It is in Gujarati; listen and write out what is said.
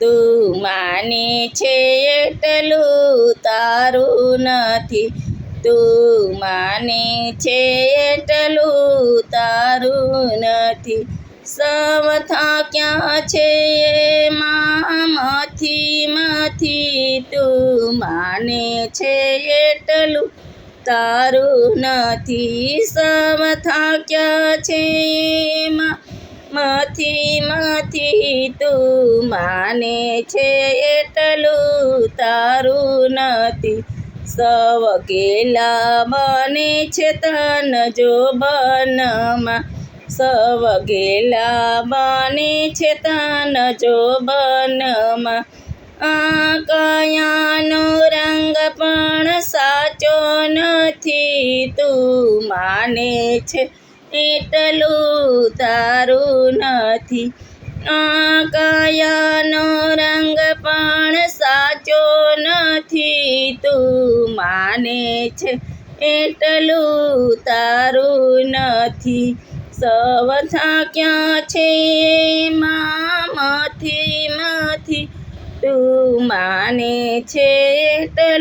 તું માને છે એટલું તારું નથી. તું માને છે એટલું તારું નથી. સમથા ક્યાં છે મામાંથી માંથી. તું માને છે એટલું તારું નથી. સમથા ક્યાં છે માથી માંથી. તું માને છે એટલું તારું નથી. સવ ગેલા બને છે તન જો બનમાં. સવ ગેલા બને છે તન જો બનમાં. આ કયાનો રંગ પણ સાચો નથી. તું માને છે એટલું તારું નથી. આ કયાનો નથી માને છે. એટલું તારું નથી. સવથા ક્યાં છે મામાંથી માથી. તું માને છે એટલું